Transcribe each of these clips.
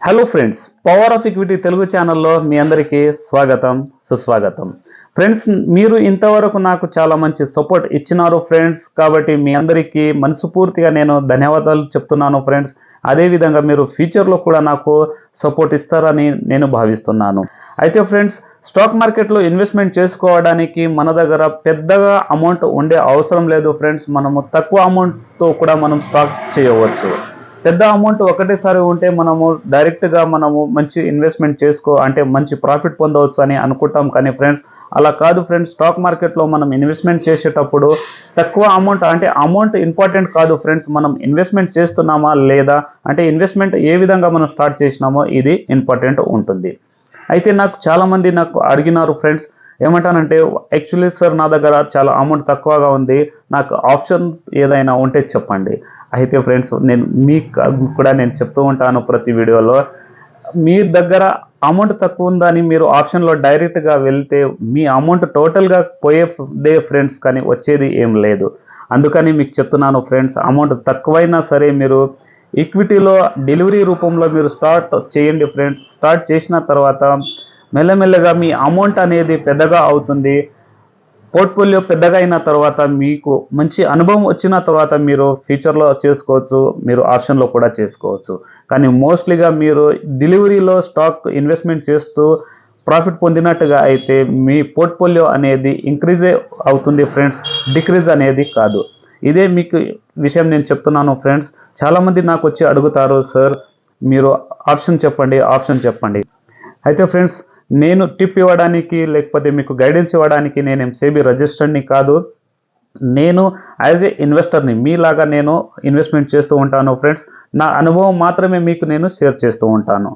Hello friends power of equity Telugu ఛానల్లో మీ అందరికీ స్వాగతం సుస్వాగతం. ఫ్రెండ్స్ మీరు ఇంతవరకు నాకు చాలా మంచి సపోర్ట్ ఇచ్చినారు ఫ్రెండ్స్ కాబట్టి మీ అందరికీ మనస్ఫూర్తిగా నేను ధన్యవాదాలు చెప్తున్నాను ఫ్రెండ్స్ అదేవిధంగా మీరు ఫ్యూచర్లో కూడా నాకు సపోర్ట్ ఇస్తారని నేను భావిస్తున్నాను. అయితే ఫ్రెండ్స్ స్టాక్ మార్కెట్లో ఇన్వెస్ట్మెంట్ చేసుకోవడానికి మన దగ్గర పెద్దగా అమౌంట్ ఉండే అవసరం లేదు ఫ్రెండ్స్ మనము తక్కువ అమౌంట్తో కూడా మనం స్టాక్ చేయవచ్చు. పెద్ద అమౌంట్ ఒకటేసారి ఉంటే మనము డైరెక్ట్గా మనము మంచి ఇన్వెస్ట్మెంట్ చేసుకో అంటే మంచి ప్రాఫిట్ పొందవచ్చు అని అనుకుంటాం. కానీ ఫ్రెండ్స్ అలా కాదు ఫ్రెండ్స్ స్టాక్ మార్కెట్లో మనం ఇన్వెస్ట్మెంట్ చేసేటప్పుడు తక్కువ అమౌంట్ అంటే అమౌంట్ ఇంపార్టెంట్ కాదు ఫ్రెండ్స్ మనం ఇన్వెస్ట్మెంట్ చేస్తున్నామా లేదా అంటే ఇన్వెస్ట్మెంట్ ఏ విధంగా మనం స్టార్ట్ చేసినామో ఇది ఇంపార్టెంట్ ఉంటుంది. అయితే నాకు చాలామంది నాకు అడిగినారు ఫ్రెండ్స్ ఏమంటానంటే యాక్చువల్లీ సార్ నా దగ్గర చాలా అమౌంట్ తక్కువగా ఉంది. నాకు ఆప్షన్ ఏదైనా ఉంటే చెప్పండి. అయితే ఫ్రెండ్స్ నేను మీకు కూడా నేను చెప్తూ ఉంటాను ప్రతి వీడియోలో మీ దగ్గర అమౌంట్ తక్కువ ఉందని మీరు ఆప్షన్లో డైరెక్ట్గా వెళ్తే మీ అమౌంట్ టోటల్గా పోయేదే ఫ్రెండ్స్ కానీ వచ్చేది ఏం లేదు. అందుకని మీకు చెప్తున్నాను ఫ్రెండ్స్ అమౌంట్ తక్కువైనా సరే మీరు ఈక్విటీలో డెలివరీ రూపంలో మీరు స్టార్ట్ చేయండి ఫ్రెండ్స్. స్టార్ట్ చేసిన తర్వాత మెల్లమెల్లగా మీ అమౌంట్ అనేది పెద్దగా అవుతుంది. పోర్ట్ఫోలియో పెద్దగా అయిన తర్వాత మీకు మంచి అనుభవం వచ్చిన తర్వాత మీరు ఫ్యూచర్లో చేసుకోవచ్చు మీరు ఆప్షన్లో కూడా చేసుకోవచ్చు. కానీ మోస్ట్లీగా మీరు డెలివరీలో స్టాక్ ఇన్వెస్ట్మెంట్ చేస్తూ ప్రాఫిట్ పొందినట్టుగా అయితే మీ పోర్ట్ఫోలియో అనేది ఇంక్రీజే అవుతుంది ఫ్రెండ్స్ డిక్రీజ్ అనేది కాదు. ఇదే మీకు విషయం నేను చెప్తున్నాను ఫ్రెండ్స్ చాలామంది నాకు వచ్చి అడుగుతారు సార్ మీరు ఆప్షన్ చెప్పండి ఆప్షన్ చెప్పండి. అయితే ఫ్రెండ్స్ నేను టిప్ ఇవ్వడానికి లేకపోతే మీకు గైడెన్స్ ఇవ్వడానికి నేను ఎంసేబీ రిజిస్టర్ని కాదు. నేను యాజ్ ఏ ఇన్వెస్టర్ని మీలాగా నేను ఇన్వెస్ట్మెంట్ చేస్తూ ఉంటాను ఫ్రెండ్స్ నా అనుభవం మాత్రమే మీకు నేను షేర్ చేస్తూ ఉంటాను.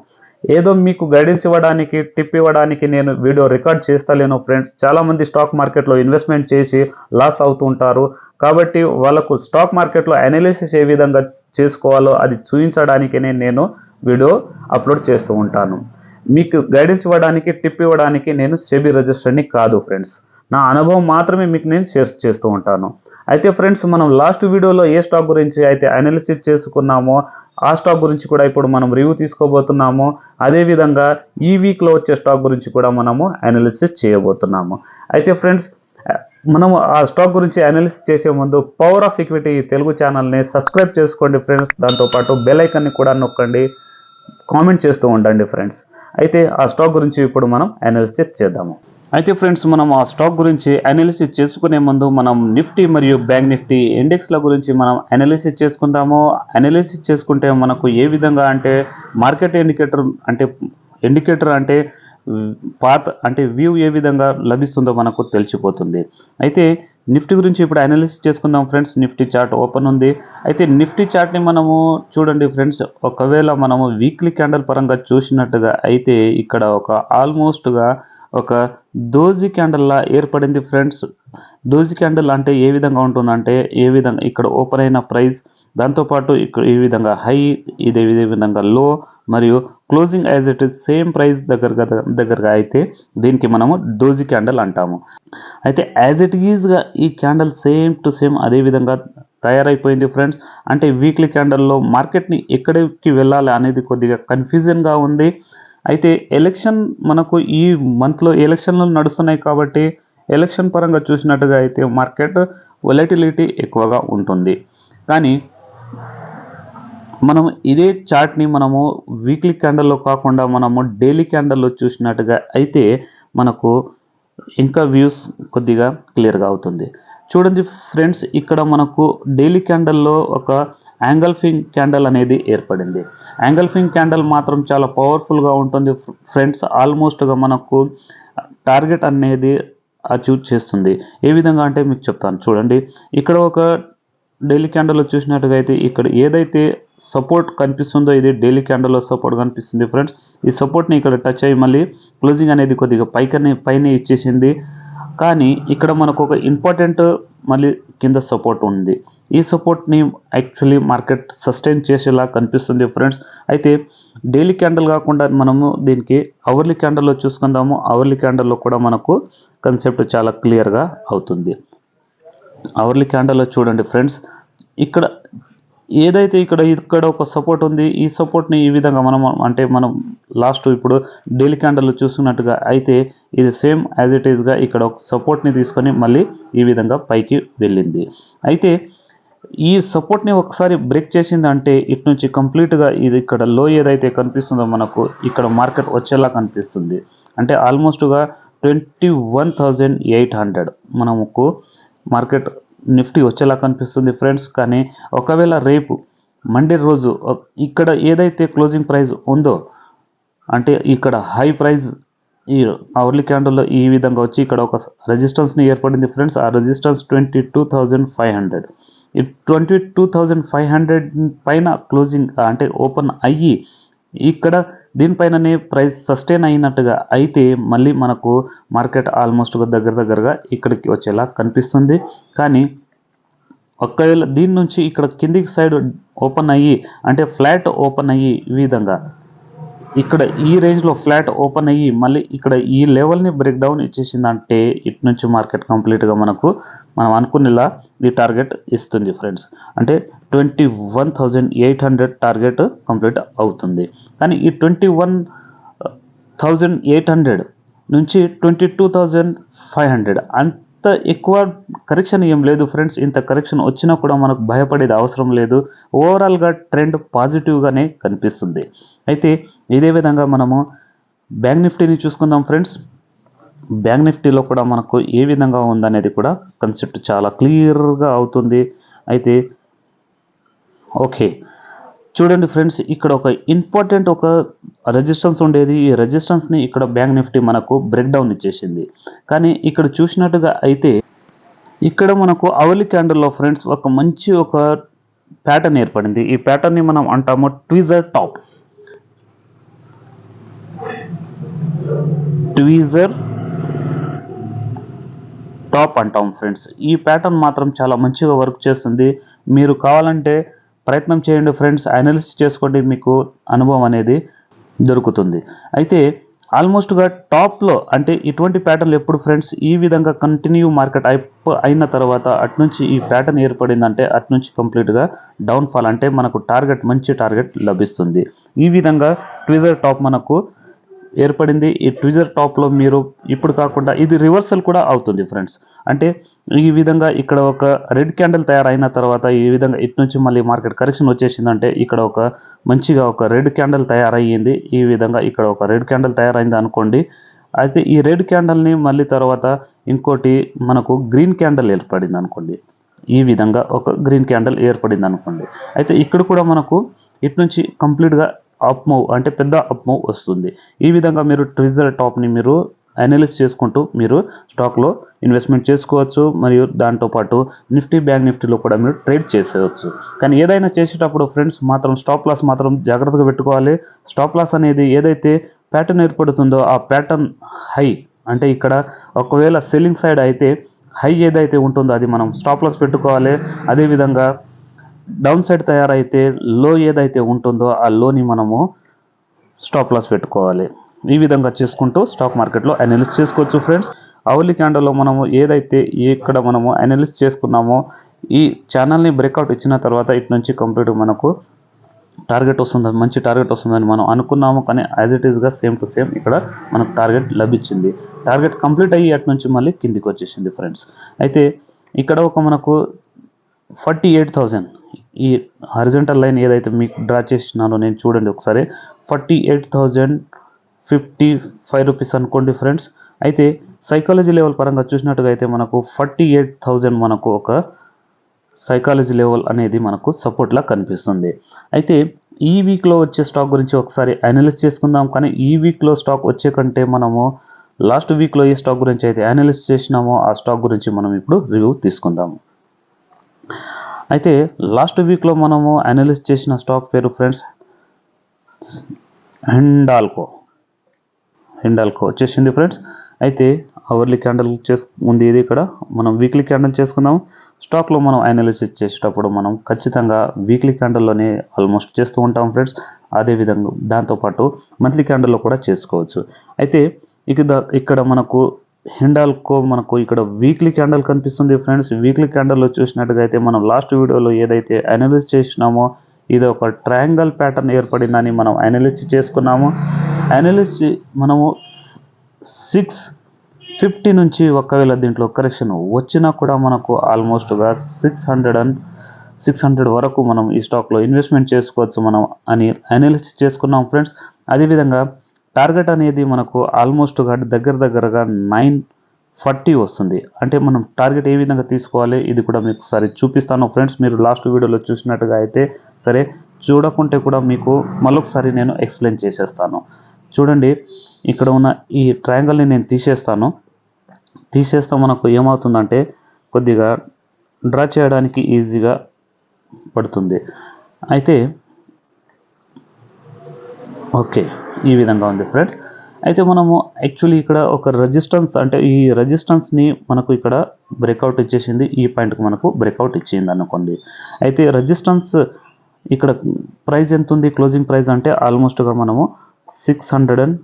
ఏదో మీకు గైడెన్స్ ఇవ్వడానికి టిప్ ఇవ్వడానికి నేను వీడియో రికార్డ్ చేస్తలేను ఫ్రెండ్స్ చాలామంది స్టాక్ మార్కెట్లో ఇన్వెస్ట్మెంట్ చేసి లాస్ అవుతుంటారు కాబట్టి వాళ్ళకు స్టాక్ మార్కెట్లో అనాలిసిస్ ఏ విధంగా చేసుకోవాలో అది చూపించడానికనే నేను వీడియో అప్లోడ్ చేస్తూ ఉంటాను. మీకు గైడెన్స్ ఇవ్వడానికి టిప్ ఇవ్వడానికి నేను సెబీ రిజిస్టర్ని కాదు ఫ్రెండ్స్ నా అనుభవం మాత్రమే మీకు నేను షేర్ చేస్తూ ఉంటాను. అయితే ఫ్రెండ్స్ మనం లాస్ట్ వీడియోలో ఏ స్టాక్ గురించి అయితే అనాలిసిస్ చేసుకున్నామో ఆ స్టాక్ గురించి కూడా ఇప్పుడు మనం రివ్యూ తీసుకోబోతున్నాము. అదేవిధంగా ఈ వీక్లో వచ్చే స్టాక్ గురించి కూడా మనము అనాలిసిస్ చేయబోతున్నాము. అయితే ఫ్రెండ్స్ మనము ఆ స్టాక్ గురించి అనాలిసిస్ చేసే ముందు పవర్ ఆఫ్ ఈక్విటీ తెలుగు ఛానల్ని సబ్స్క్రైబ్ చేసుకోండి ఫ్రెండ్స్ దాంతోపాటు బెల్ ఐకన్ని కూడా నొక్కండి. కామెంట్ చేస్తూ ఉండండి ఫ్రెండ్స్ అయితే ఆ స్టాక్ గురించి ఇప్పుడు మనం అనాలిసిస్ చేద్దాము. అయితే ఫ్రెండ్స్ మనం ఆ స్టాక్ గురించి అనాలిసిస్ చేసుకునే ముందు మనం నిఫ్టీ మరియు బ్యాంక్ నిఫ్టీ ఇండెక్స్ల గురించి మనం అనాలిసిస్ చేసుకుందాము. అనాలిసిస్ చేసుకుంటే మనకు ఏ విధంగా అంటే మార్కెట్ ఇండికేటర్ అంటే ఇండికేటర్ అంటే పాత అంటే వ్యూ ఏ విధంగా లభిస్తుందో మనకు తెలిసిపోతుంది. అయితే నిఫ్టీ గురించి ఇప్పుడు అనాలిసిస్ చేసుకుందాం ఫ్రెండ్స్. నిఫ్టీ చార్ట్ ఓపెన్ ఉంది. అయితే నిఫ్టీ చార్ట్ని మనము చూడండి ఫ్రెండ్స్. ఒకవేళ మనము వీక్లీ క్యాండల్ పరంగా చూసినట్టుగా అయితే ఇక్కడ ఒక ఆల్మోస్ట్గా ఒక దోజీ క్యాండల్లా ఏర్పడింది ఫ్రెండ్స్. దోజీ క్యాండల్ అంటే ఏ విధంగా ఉంటుందంటే ఏ విధంగా ఇక్కడ ఓపెన్ అయిన ప్రైస్ దాంతోపాటు ఇక్కడ ఈ విధంగా హై ఇదే ఇదే విధంగా లో మరియు closing as it is same price దగ్గర దగ్గరగా అయితే దీనికి మనము డోజీ క్యాండల్ అంటాము. అయితే యాజ్ ఇట్ ఈజ్గా ఈ క్యాండల్ సేమ్ టు సేమ్ అదే విధంగా తయారైపోయింది ఫ్రెండ్స్ అంటే వీక్లీ క్యాండల్లో మార్కెట్ని ఎక్కడికి వెళ్ళాలి అనేది కొద్దిగా కన్ఫ్యూజన్గా ఉంది. అయితే ఎలక్షన్ మనకు ఈ మంత్లో ఎలక్షన్లు నడుస్తున్నాయి కాబట్టి ఎలక్షన్ పరంగా చూసినట్టుగా అయితే మార్కెట్ వొలటిలిటీ ఎక్కువగా ఉంటుంది. కానీ మనం ఇదే చార్ట్ని మనము వీక్లీ క్యాండల్లో కాకుండా మనము డైలీ క్యాండల్లో చూసినట్టుగా అయితే మనకు ఇంకా వ్యూస్ కొద్దిగా క్లియర్గా అవుతుంది. చూడండి ఫ్రెండ్స్ ఇక్కడ మనకు డైలీ క్యాండల్లో ఒక యాంగల్ఫింగ్ క్యాండల్ అనేది ఏర్పడింది. యాంగల్ఫింగ్ క్యాండల్ మాత్రం చాలా పవర్ఫుల్గా ఉంటుంది. ఫ్రెండ్స్ ఆల్మోస్ట్గా మనకు టార్గెట్ అనేది అచీవ్ చేస్తుంది. ఏ విధంగా అంటే మీకు చెప్తాను. చూడండి ఇక్కడ ఒక డైలీ క్యాండల్లో చూసినట్టుగా అయితే ఇక్కడ ఏదైతే సపోర్ట్ కనిపిస్తుందో ఇది డైలీ క్యాండల్లో సపోర్ట్ కనిపిస్తుంది ఫ్రెండ్స్ ఈ సపోర్ట్ని ఇక్కడ టచ్ అయ్యి మళ్ళీ క్లోజింగ్ అనేది కొద్దిగా పైకనే పైన ఇచ్చేసింది. కానీ ఇక్కడ మనకు ఒక ఇంపార్టెంట్ మళ్ళీ కింద సపోర్ట్ ఉంది. ఈ సపోర్ట్ని యాక్చువల్లీ మార్కెట్ సస్టైన్ చేసేలా కనిపిస్తుంది ఫ్రెండ్స్ అయితే డైలీ క్యాండిల్ కాకుండా మనము దీనికి అవర్లీ క్యాండిల్లో చూసుకుందాము. అవర్లీ క్యాండిల్లో కూడా మనకు కన్సెప్ట్ చాలా క్లియర్గా అవుతుంది. అవర్లీ క్యాండిల్లో చూడండి ఫ్రెండ్స్ ఇక్కడ ఏదైతే ఇక్కడ ఇక్కడ ఒక సపోర్ట్ ఉంది ఈ సపోర్ట్ని ఈ విధంగా మనం అంటే మనం లాస్ట్ ఇప్పుడు డైలీ క్యాండల్ చూస్తున్నట్టుగా అయితే ఇది సేమ్ యాజ్ ఇట్ ఈస్గా ఇక్కడ ఒక సపోర్ట్ని తీసుకొని మళ్ళీ ఈ విధంగా పైకి వెళ్ళింది. అయితే ఈ సపోర్ట్ని ఒకసారి బ్రేక్ చేసింది అంటే ఇటు నుంచి కంప్లీట్గా ఇది ఇక్కడ లో ఏదైతే కనిపిస్తుందో మనకు ఇక్కడ మార్కెట్ వచ్చేలా కనిపిస్తుంది. అంటే ఆల్మోస్ట్గా twenty one thousand eight hundred మనకు మార్కెట్ నిఫ్టీ వచ్చేలా కనిపిస్తుంది ఫ్రెండ్స్. కానీ ఒకవేళ రేపు మండే రోజు ఇక్కడ ఏదైతే క్లోజింగ్ ప్రైస్ ఉందో అంటే ఇక్కడ హై ప్రైస్ ఈ అవర్లీ క్యాండిల్లో ఈ విధంగా వచ్చి ఇక్కడ ఒక రెజిస్టెన్స్ని ఏర్పడింది ఫ్రెండ్స్. ఆ resistance twenty two thousand five hundred. ఈ twenty two thousand five hundred పైన క్లోజింగ్ అంటే ఓపెన్ అయ్యి ఇక్కడ దీనిపైననే ప్రైస్ సస్టైన్ అయినట్టుగా అయితే మళ్ళీ మనకు మార్కెట్ ఆల్మోస్ట్ దగ్గర దగ్గరగా ఇక్కడికి వచ్చేలా కనిపిస్తుంది. కానీ ఒకవేళ దీని నుంచి ఇక్కడ కిందికి సైడ్ ఓపెన్ అయ్యి అంటే ఫ్లాట్ ఓపెన్ అయ్యి ఈ విధంగా ఇక్కడ ఈ రేంజ్లో ఫ్లాట్ ఓపెన్ అయ్యి మళ్ళీ ఇక్కడ ఈ లెవెల్ని బ్రేక్ డౌన్ ఇచ్చేసిందంటే ఇటు నుంచి మార్కెట్ కంప్లీట్గా మనకు మనం అనుకునేలా ఈ టార్గెట్ ఇస్తుంది ఫ్రెండ్స్ అంటే twenty one thousand eight hundred target complete అవుతుంది. కానీ ఈ twenty one thousand eight hundred నుంచి twenty two thousand five hundred ఇంత ఎక్కువ కరెక్షన్ ఏం లేదు ఫ్రెండ్స్ ఇంత కరెక్షన్ వచ్చినా కూడా మనకు భయపడేది అవసరం లేదు. ఓవరాల్గా ట్రెండ్ పాజిటివ్గానే కనిపిస్తుంది. అయితే ఇదే విధంగా మనము బ్యాంక్ నిఫ్టీని చూసుకుందాం ఫ్రెండ్స్ బ్యాంక్ నిఫ్టీలో కూడా మనకు ఏ విధంగా ఉందనేది కూడా కన్సెప్ట్ చాలా క్లియర్గా అవుతుంది. అయితే ఓకే చూడండి ఫ్రెండ్స్ ఇక్కడ ఒక ఇంపార్టెంట్ ఒక రెజిస్టెన్స్ ఉండేది. ఈ రెజిస్టెన్స్ని ఇక్కడ బ్యాంక్ నిఫ్టీ మనకు బ్రేక్ డౌన్ ఇచ్చేసింది. కానీ ఇక్కడ చూసినట్టుగా అయితే ఇక్కడ మనకు అవలి క్యాండిల్లో ఫ్రెండ్స్ ఒక మంచి ఒక ప్యాటర్న్ ఏర్పడింది. ఈ ప్యాటర్న్ని మనం అంటాము ట్వీజర్ టాప్. ట్వీజర్ టాప్ అంటాం ఫ్రెండ్స్. ఈ ప్యాటర్న్ మాత్రం చాలా మంచిగా వర్క్ చేస్తుంది. మీరు కావాలంటే ప్రయత్నం చేయండి ఫ్రెండ్స్. అనాలిసిస్ చేసుకోండి మీకు అనుభవం అనేది దొరుకుతుంది. అయితే ఆల్మోస్ట్గా టాప్లో అంటే ఇటువంటి ప్యాటర్న్లు ఎప్పుడు ఫ్రెండ్స్ ఈ విధంగా కంటిన్యూ మార్కెట్ అయిపో అయిన తర్వాత అటు నుంచి ఈ ప్యాటర్న్ ఏర్పడిందంటే అటు నుంచి కంప్లీట్గా డౌన్ఫాల్ అంటే మనకు టార్గెట్ మంచి టార్గెట్ లభిస్తుంది. ఈ విధంగా ట్విజర్ టాప్ మనకు ఏర్పడింది. ఈ ట్విజర్ టాప్లో మీరు ఇప్పుడు కాకుండా ఇది రివర్సల్ కూడా అవుతుంది ఫ్రెండ్స్. అంటే ఈ విధంగా ఇక్కడ ఒక రెడ్ క్యాండిల్ తయారైన తర్వాత ఈ విధంగా ఇటు నుంచి మళ్ళీ మార్కెట్ కరెక్షన్ వచ్చేసిందంటే ఇక్కడ ఒక మంచిగా ఒక రెడ్ క్యాండిల్ తయారయ్యింది. ఈ విధంగా ఇక్కడ ఒక రెడ్ క్యాండిల్ తయారైంది అనుకోండి. అయితే ఈ రెడ్ క్యాండిల్ని మళ్ళీ తర్వాత ఇంకోటి మనకు గ్రీన్ క్యాండిల్ ఏర్పడింది అనుకోండి. ఈ విధంగా ఒక గ్రీన్ క్యాండిల్ ఏర్పడింది అనుకోండి. అయితే ఇక్కడ కూడా మనకు ఇటు నుంచి కంప్లీట్గా అప్ మూవ్ అంటే పెద్ద అప్ మూవ్ వస్తుంది. ఈ విధంగా మీరు ట్రిజర్ టాప్ని మీరు అనలిస్ చేసుకుంటూ మీరు స్టాక్లో ఇన్వెస్ట్మెంట్ చేసుకోవచ్చు మరియు దాంతోపాటు నిఫ్టీ బ్యాంక్ నిఫ్టీలో కూడా మీరు ట్రేడ్ చేసేయచ్చు. కానీ ఏదైనా చేసేటప్పుడు ఫ్రెండ్స్ మాత్రం స్టాప్ లాస్ మాత్రం జాగ్రత్తగా పెట్టుకోవాలి. స్టాప్ లాస్ అనేది ఏదైతే ప్యాటర్న్ ఏర్పడుతుందో ఆ ప్యాటర్న్ హై అంటే ఇక్కడ ఒకవేళ సెల్లింగ్ సైడ్ అయితే హై ఏదైతే ఉంటుందో అది మనం స్టాప్ లాస్ పెట్టుకోవాలి. అదేవిధంగా డౌన్ సైడ్ తయారైతే లో ఏదైతే ఉంటుందో ఆ లోని మనము స్టాప్ లాస్ పెట్టుకోవాలి. ఈ విధంగా చేసుకుంటూ స్టాక్ మార్కెట్లో అనలిస్ట్ చేసుకోవచ్చు ఫ్రెండ్స్ అవలి క్యాండల్లో మనము ఏదైతే ఇక్కడ మనము అనలిస్ట్ చేసుకున్నామో ఈ ఛానల్ని బ్రేక్అవుట్ ఇచ్చిన తర్వాత ఇటు నుంచి కంప్లీట్ మనకు టార్గెట్ వస్తుందని మంచి టార్గెట్ వస్తుందని మనం అనుకున్నాము కానీ యాజ్ ఇట్ ఈస్గా సేమ్ టు సేమ్ ఇక్కడ మనకు టార్గెట్ లభించింది. టార్గెట్ కంప్లీట్ అయ్యి అటు నుంచి మళ్ళీ కిందికి వచ్చేసింది ఫ్రెండ్స్ అయితే ఇక్కడ ఒక మనకు ఫార్టీ ఎయిట్ థౌజండ్ ఈ హారిజెంటల్ లైన్ ఏదైతే మీకు డ్రా చేసినానో నేను చూడండి ఒకసారి. Forty eight thousand fifty five rupees అనుకోండి ఫ్రెండ్స్ అయితే సైకాలజీ లెవెల్ పరంగా చూసినట్టుగా అయితే మనకు ఫార్టీ ఎయిట్ థౌజండ్ మనకు ఒక సైకాలజీ లెవెల్ అనేది మనకు సపోర్ట్లా కనిపిస్తుంది. అయితే ఈ వీక్లో వచ్చే స్టాక్ గురించి ఒకసారి అనలిస్ చేసుకుందాం. కానీ ఈ వీక్లో స్టాక్ వచ్చే కంటే మనము లాస్ట్ వీక్లో ఏ స్టాక్ గురించి అయితే అనలిస్ట్ చేసినామో ఆ స్టాక్ గురించి మనం ఇప్పుడు రివ్యూ తీసుకుందాము అయితే లాస్ట్ వీక్లో మనము అనలిస్ట్ చేసిన స్టాక్ పేరు ఫ్రెండ్స్ హిండాల్కో హిండాల్కో వచ్చేసింది ఫ్రెండ్స్ అయితే అవర్లీ క్యాండిల్ చేసు ఉంది ఇది ఇక్కడ. మనం వీక్లీ క్యాండిల్ చేసుకుందాం స్టాక్లో మనం అనాలిసిస్ చేసేటప్పుడు మనం ఖచ్చితంగా వీక్లీ క్యాండిల్లోనే ఆల్మోస్ట్ చేస్తూ ఉంటాం ఫ్రెండ్స్ అదేవిధంగా దాంతోపాటు మంత్లీ క్యాండిల్లో కూడా చేసుకోవచ్చు. అయితే ఇక్కడ ఇక్కడ మనకు హిండాల్కో మనకు ఇక్కడ వీక్లీ క్యాండల్ కనిపిస్తుంది ఫ్రెండ్స్ వీక్లీ క్యాండల్లో చూసినట్టుగా అయితే మనం లాస్ట్ వీడియోలో ఏదైతే అనలిస్ చేసినామో ఇది ఒక ట్రయాంగల్ ప్యాటర్న్ ఏర్పడిందని మనం అనలిస్ చేసుకున్నాము. అనలిస్ మనము సిక్స్ ఫిఫ్టీ నుంచి ఒకవేళ దీంట్లో కరెక్షన్ వచ్చినా కూడా మనకు ఆల్మోస్ట్గా six hundred and six hundred వరకు మనం ఈ స్టాక్లో ఇన్వెస్ట్మెంట్ చేసుకోవచ్చు మనం అని అనలిస్ట్ చేసుకున్నాం ఫ్రెండ్స్ అదేవిధంగా టార్గెట్ అనేది మనకు ఆల్మోస్ట్గా దగ్గర దగ్గరగా నైన్ ఫార్టీ వస్తుంది. అంటే మనం టార్గెట్ ఏ విధంగా తీసుకోవాలి ఇది కూడా మీకు ఒకసారి చూపిస్తాను. ఫ్రెండ్స్ మీరు లాస్ట్ వీడియోలో చూసినట్టుగా అయితే సరే చూడకుంటే కూడా మీకు మళ్ళొకసారి నేను ఎక్స్ప్లెయిన్ చేసేస్తాను. చూడండి ఇక్కడ ఉన్న ఈ ట్రయాంగల్ని నేను తీసేస్తాను. తీసేస్తే మనకు ఏమవుతుందంటే కొద్దిగా డ్రా చేయడానికి ఈజీగా పడుతుంది. అయితే ఓకే. ఈ విధంగా ఉంది ఫ్రెండ్స్. అయితే మనము యాక్చువల్లీ ఇక్కడ ఒక రెజిస్టెన్స్ అంటే ఈ రెజిస్టెన్స్ని మనకు ఇక్కడ బ్రేక్అవుట్ ఇచ్చేసింది ఈ పాయింట్కి మనకు బ్రేక్అవుట్ ఇచ్చింది అనుకోండి. అయితే రెజిస్టెన్స్ ఇక్కడ ప్రైస్ ఎంత ఉంది? క్లోజింగ్ ప్రైస్ అంటే ఆల్మోస్ట్గా మనము six hundred and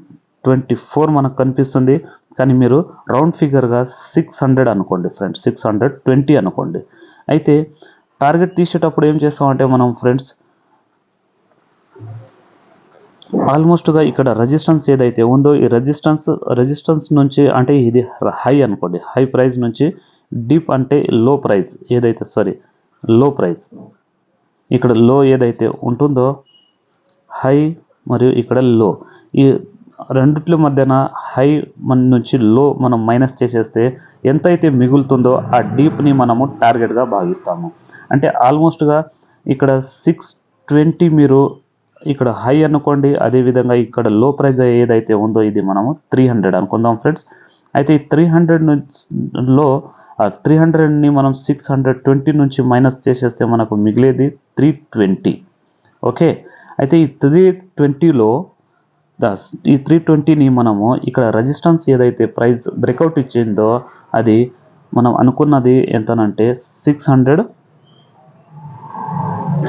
twenty four మనకు కనిపిస్తుంది. కానీ మీరు రౌండ్ ఫిగర్గా సిక్స్ హండ్రెడ్ అనుకోండి ఫ్రెండ్స్ సిక్స్ హండ్రెడ్ ట్వంటీ అనుకోండి. అయితే టార్గెట్ తీసేటప్పుడు ఏం చేస్తామంటే మనం ఫ్రెండ్స్ ఆల్మోస్ట్గా ఇక్కడ రెజిస్టెన్స్ ఏదైతే ఉందో ఈ రెజిస్టెన్స్ రెజిస్టెన్స్ నుంచి అంటే ఇది హై అనుకోండి హై ప్రైస్ నుంచి డీప్ అంటే లో ప్రైస్ ఏదైతే సారీ లో ప్రైస్. ఇక్కడ లో ఏదైతే ఉంటుందో హై మరియు ఇక్కడ లో. ఈ రెండిట్ల మధ్యన హై మన నుంచి లో మనం మైనస్ చేసేస్తే ఎంతైతే మిగులుతుందో ఆ డీప్ని మనము టార్గెట్గా భావిస్తాము. అంటే ఆల్మోస్ట్గా ఇక్కడ సిక్స్ ట్వంటీ మీరు ఇక్కడ హై అనుకోండి అదేవిధంగా ఇక్కడ లో ప్రైస్ ఏదైతే ఉందో ఇది మనము త్రీ హండ్రెడ్ అనుకుందాం ఫ్రెండ్స్ అయితే ఈ త్రీ హండ్రెడ్లో త్రీ హండ్రెడ్ని మనం సిక్స్ హండ్రెడ్ ట్వంటీ నుంచి మైనస్ చేసేస్తే మనకు మిగిలేది త్రీ ట్వంటీ ఓకే అయితే ఈ త్రీ ట్వంటీలో దస్ ఈ త్రీ ట్వంటీని మనము ఇక్కడ రెజిస్టెన్స్ ఏదైతే ప్రైస్ బ్రేక్అవుట్ ఇచ్చిందో అది మనం అనుకున్నది ఎంతనంటే six hundred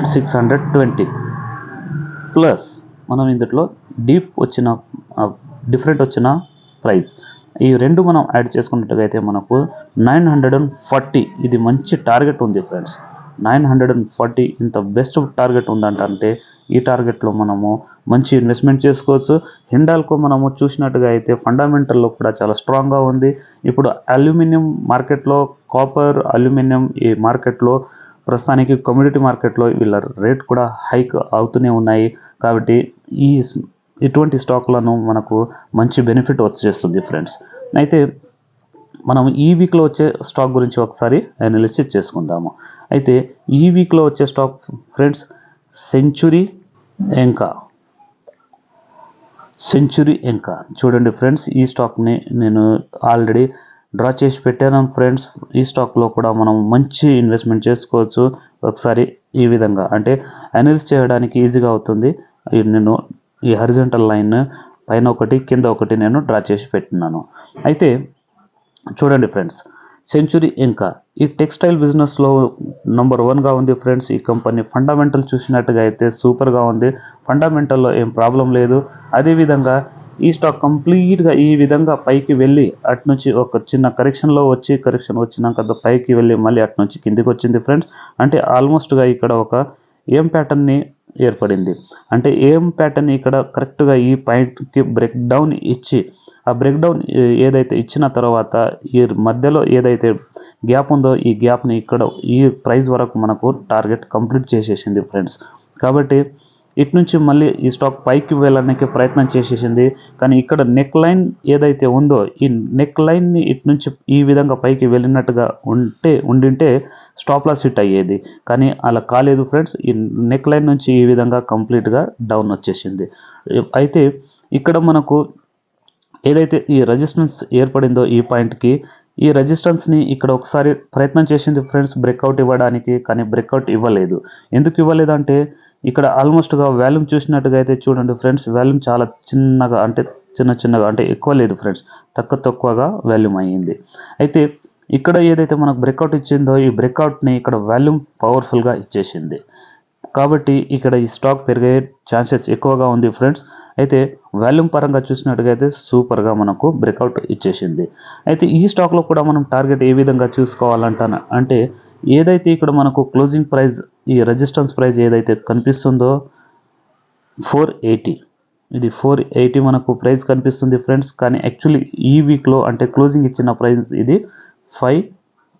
six hundred twenty plus మనం ఇందులో డీప్ వచ్చిన డిఫరెంట్ వచ్చిన ప్రైస్ ఈ రెండు మనం యాడ్ చేసుకున్నట్టుగా అయితే మనకు నైన్ హండ్రెడ్ అండ్ ఫార్టీ ఇది మంచి టార్గెట్ ఉంది friends nine hundred and forty ఇంత బెస్ట్ టార్గెట్ ఉందంటే ఈ టార్గెట్లో మనము మంచి ఇన్వెస్ట్మెంట్ చేసుకోవచ్చు. హిండాల్కో మనము చూసినట్టుగా అయితే ఫండమెంటల్లో కూడా చాలా స్ట్రాంగ్గా ఉంది. ఇప్పుడు అల్యూమినియం మార్కెట్లో కాపర్ అల్యూమినియం ఈ మార్కెట్లో ప్రస్తుతానికి కమ్యూనిటీ మార్కెట్లో వీళ్ళ రేట్ కూడా హైక్ అవుతూనే ఉన్నాయి. కాబట్టి ఈ ఇటువంటి స్టాక్లను మనకు మంచి బెనిఫిట్ వచ్చేస్తుంది ఫ్రెండ్స్ అయితే మనం ఈ వీక్లో వచ్చే స్టాక్ గురించి ఒకసారి అనాలిసిస్ చేసుకుందాము. అయితే ఈ వీక్లో వచ్చే stock friends Century Enka Century Enka చూడండి ఫ్రెండ్స్ ఈ స్టాక్ని నేను ఆల్రెడీ డ్రా చేసి పెట్టాను ఫ్రెండ్స్ ఈ స్టాక్లో కూడా మనం మంచి ఇన్వెస్ట్మెంట్ చేసుకోవచ్చు. ఒకసారి ఈ విధంగా. అంటే అనలిస్ చేయడానికి ఈజీగా అవుతుంది. నేను ఈ హరిజంటల్ లైన్ పైన ఒకటి కింద ఒకటి నేను డ్రా చేసి పెట్టినాను. అయితే చూడండి ఫ్రెండ్స్ సెంచురీ ఇంకా ఈ టెక్స్టైల్ బిజినెస్లో నంబర్ వన్గా ఉంది ఫ్రెండ్స్. ఈ కంపెనీ ఫండమెంటల్ చూసినట్టుగా అయితే సూపర్గా ఉంది. ఫండమెంటల్లో ఏం ప్రాబ్లం లేదు. అదేవిధంగా ఈ స్టాక్ కంప్లీట్గా ఈ విధంగా పైకి వెళ్ళి అటు నుంచి ఒక చిన్న కరెక్షన్లో వచ్చి కరెక్షన్ వచ్చినాక పైకి వెళ్ళి మళ్ళీ అటు నుంచి కిందికి వచ్చింది ఫ్రెండ్స్ అంటే ఆల్మోస్ట్గా ఇక్కడ ఒక ఏం ప్యాటర్న్ని ఏర్పడింది. అంటే ఏం ప్యాటర్న్ ఇక్కడ కరెక్ట్గా ఈ పాయింట్కి బ్రేక్ డౌన్ ఇచ్చి ఆ బ్రేక్ డౌన్ ఏదైతే ఇచ్చిన తర్వాత ఈ మధ్యలో ఏదైతే గ్యాప్ ఉందో ఈ గ్యాప్ని ఇక్కడ ఈ ప్రైస్ వరకు మనకు టార్గెట్ కంప్లీట్ చేసేసింది ఫ్రెండ్స్ కాబట్టి ఇటు నుంచి మళ్ళీ ఈ స్టాక్ పైకి వెళ్ళడానికి ప్రయత్నం చేసేసింది. కానీ ఇక్కడ నెక్ లైన్ ఏదైతే ఉందో ఈ నెక్ లైన్ని ఇటు నుంచి ఈ విధంగా పైకి వెళ్ళినట్టుగా ఉంటే ఉండింటే స్టాప్ లాస్ హిట్ అయ్యేది. కానీ అలా కాలేదు ఫ్రెండ్స్ ఈ నెక్ లైన్ నుంచి ఈ విధంగా కంప్లీట్గా డౌన్ వచ్చేసింది. అయితే ఇక్కడ మనకు ఏదైతే ఈ రెజిస్టెన్స్ ఏర్పడిందో ఈ పాయింట్కి ఈ రెజిస్టెన్స్ని ఇక్కడ ఒకసారి ప్రయత్నం చేసింది ఫ్రెండ్స్ బ్రేక్అవుట్ ఇవ్వడానికి కానీ బ్రేక్అవుట్ ఇవ్వలేదు. ఎందుకు ఇవ్వలేదంటే ఇక్కడ ఆల్మోస్ట్గా వాల్యూమ్ చూసినట్టుగా అయితే చూడండి ఫ్రెండ్స్ వాల్యూమ్ చాలా చిన్నగా అంటే చిన్న చిన్నగా అంటే ఎక్కువ లేదు ఫ్రెండ్స్ తక్కువ తక్కువగా వాల్యూమ్ అయ్యింది. అయితే ఇక్కడ ఏదైతే మనకు బ్రేక్అవుట్ ఇచ్చిందో ఈ బ్రేక్అవుట్ని ఇక్కడ వాల్యూమ్ పవర్ఫుల్గా ఇచ్చేసింది. కాబట్టి ఇక్కడ ఈ స్టాక్ పెరిగే ఛాన్సెస్ ఎక్కువగా ఉంది ఫ్రెండ్స్ అయితే వాల్యూమ్ పరంగా చూసినట్టుగా అయితే సూపర్గా మనకు బ్రేక్అవుట్ ఇచ్చేసింది. అయితే ఈ స్టాక్లో కూడా మనం టార్గెట్ ఏ విధంగా చూసుకోవాలంటాను అంటే ఏదైతే ఇక్కడ మనకు క్లోజింగ్ ప్రైస్ ఈ రెజిస్టెన్స్ ప్రైస్ ఏదైతే కనిపిస్తుందో ఫోర్ ఎయిటీ ఇది ఫోర్ ఎయిటీ మనకు ప్రైస్ కనిపిస్తుంది ఫ్రెండ్స్ కానీ యాక్చువల్లీ ఈ వీక్లో అంటే క్లోజింగ్ ఇచ్చిన ప్రైస్ ఇది ఫైవ్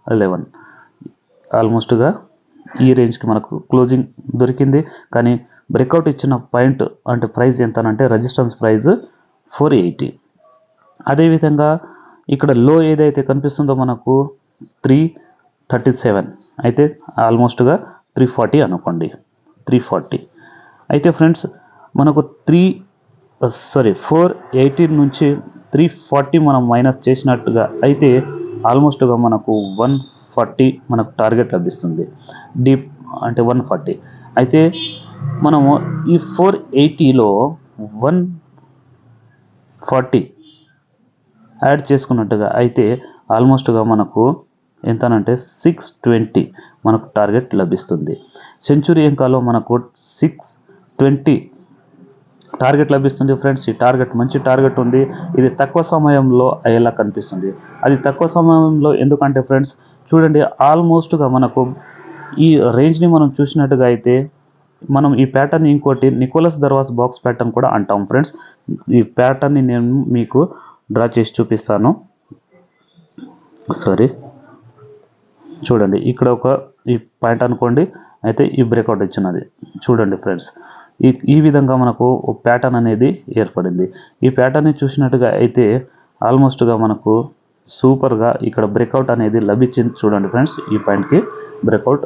లెవెన్ ఆల్మోస్ట్గా ఈ రేంజ్కి మనకు క్లోజింగ్ దొరికింది. కానీ బ్రేక్అవుట్ ఇచ్చిన పాయింట్ అంటే ప్రైస్ ఎంత అంటే రెజిస్టెన్స్ ప్రైస్ ఫోర్ ఎయిటీ అదేవిధంగా ఇక్కడ లో ఏదైతే కనిపిస్తుందో మనకు త్రీ థర్టీ సెవెన్. అయితే ఆల్మోస్ట్గా త్రీ ఫార్టీ అనుకోండి. Three forty. అయితే ఫ్రెండ్స్ మనకు త్రీ సారీ ఫోర్ ఎయిటీన్ నుంచి త్రీ ఫార్టీ మనం మైనస్ చేసినట్టుగా అయితే ఆల్మోస్ట్గా మనకు వన్ ఫార్టీ మనకు టార్గెట్ లభిస్తుంది. డీప్ అంటే వన్ ఫార్టీ. అయితే మనము ఈ ఫోర్ ఎయిటీలో వన్ ఫార్టీ యాడ్ చేసుకున్నట్టుగా అయితే ఆల్మోస్ట్గా మనకు ఎంతనంటే సిక్స్ ట్వంటీ మనకు టార్గెట్ లభిస్తుంది. సెంచురీ ఎంకాలో మనకు సిక్స్ ట్వంటీ టార్గెట్ లభిస్తుంది ఫ్రెండ్స్ ఈ టార్గెట్ మంచి టార్గెట్ ఉంది. ఇది తక్కువ సమయంలో అయ్యేలా కనిపిస్తుంది. అది తక్కువ సమయంలో ఎందుకంటే ఫ్రెండ్స్ చూడండి ఆల్మోస్ట్గా మనకు ఈ రేంజ్ని మనం చూసినట్టుగా అయితే మనం ఈ ప్యాటర్న్ ఇంకోటి నికోలస్ దర్వాస్ బాక్స్ ప్యాటర్న్ కూడా అంటాం ఫ్రెండ్స్ ఈ ప్యాటర్న్ని నేను మీకు డ్రా చేసి చూపిస్తాను. సారీ చూడండి ఇక్కడ ఒక ఈ పాయింట్ అనుకోండి అయితే ఈ బ్రేక్అవుట్ ఇచ్చినది. చూడండి ఫ్రెండ్స్ ఈ ఈ విధంగా మనకు ప్యాటర్న్ అనేది ఏర్పడింది. ఈ ప్యాటర్న్ని చూసినట్టుగా అయితే ఆల్మోస్ట్గా మనకు సూపర్గా ఇక్కడ బ్రేక్అవుట్ అనేది లభించింది. చూడండి ఫ్రెండ్స్ ఈ పాయింట్కి బ్రేక్అవుట్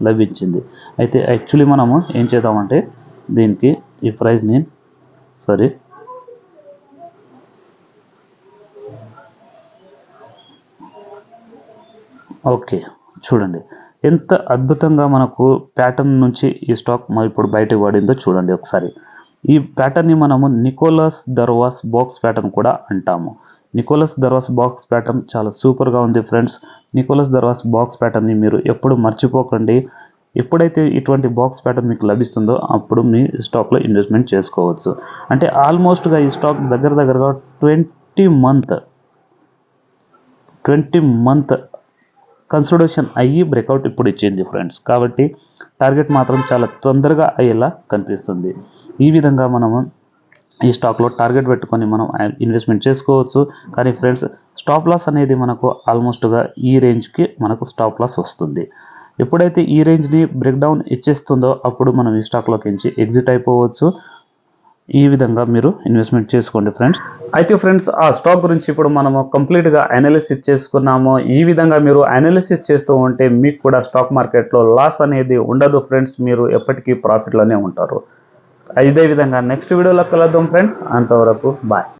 లభించింది. అయితే యాక్చువల్లీ మనము ఏం చేద్దామంటే దీనికి ఈ ప్రైస్ని సారీ ఓకే చూడండి. ఎంత అద్భుతంగా మనకు ప్యాటర్న్ నుంచి ఈ స్టాక్ మరి ఇప్పుడు బయటకు పడిందో చూడండి ఒకసారి. ఈ ప్యాటర్న్ని మనము నికోలస్ దర్వాస్ బాక్స్ ప్యాటర్న్ కూడా అంటాము. నికోలస్ దర్వాస్ బాక్స్ ప్యాటర్న్ చాలా సూపర్గా ఉంది ఫ్రెండ్స్ నికోలస్ దర్వాస్ బాక్స్ ప్యాటర్న్ని మీరు ఎప్పుడు మర్చిపోకండి. ఎప్పుడైతే ఇటువంటి బాక్స్ ప్యాటర్న్ మీకు లభిస్తుందో అప్పుడు మీ స్టాక్లో ఇన్వెస్ట్మెంట్ చేసుకోవచ్చు. అంటే ఆల్మోస్ట్గా ఈ స్టాక్ దగ్గర దగ్గరగా twenty month twenty month consultation అయ్యి బ్రేక్అవుట్ ఇప్పుడు ఇచ్చింది ఫ్రెండ్స్. కాబట్టి టార్గెట్ మాత్రం చాలా తొందరగా అయ్యేలా కనిపిస్తుంది. ఈ విధంగా మనము ఈ స్టాక్లో టార్గెట్ పెట్టుకొని మనం ఇన్వెస్ట్మెంట్ చేసుకోవచ్చు. కానీ ఫ్రెండ్స్ స్టాప్ లాస్ అనేది మనకు ఆల్మోస్ట్గా ఈ రేంజ్కి మనకు స్టాప్ లాస్ వస్తుంది. ఎప్పుడైతే ఈ రేంజ్ని బ్రేక్డౌన్ ఇచ్చేస్తుందో అప్పుడు మనం ఈ స్టాక్లోకి నుంచి ఎగ్జిట్ అయిపోవచ్చు. ఈ విధంగా మీరు ఇన్వెస్ట్మెంట్ చేసుకోండి ఫ్రెండ్స్ అయితే ఫ్రెండ్స్ ఆ స్టాక్ గురించి ఇప్పుడు మనము కంప్లీట్గా అనాలిసిస్ చేసుకున్నాము. ఈ విధంగా మీరు అనాలిసిస్ చేస్తూ ఉంటే మీకు కూడా స్టాక్ మార్కెట్లో లాస్ అనేది ఉండదు ఫ్రెండ్స్ మీరు ఎప్పటికీ ప్రాఫిట్లోనే ఉంటారు. ఇదే విధంగా నెక్స్ట్ వీడియోలో కలుద్దాం ఫ్రెండ్స్ అంతవరకు బాయ్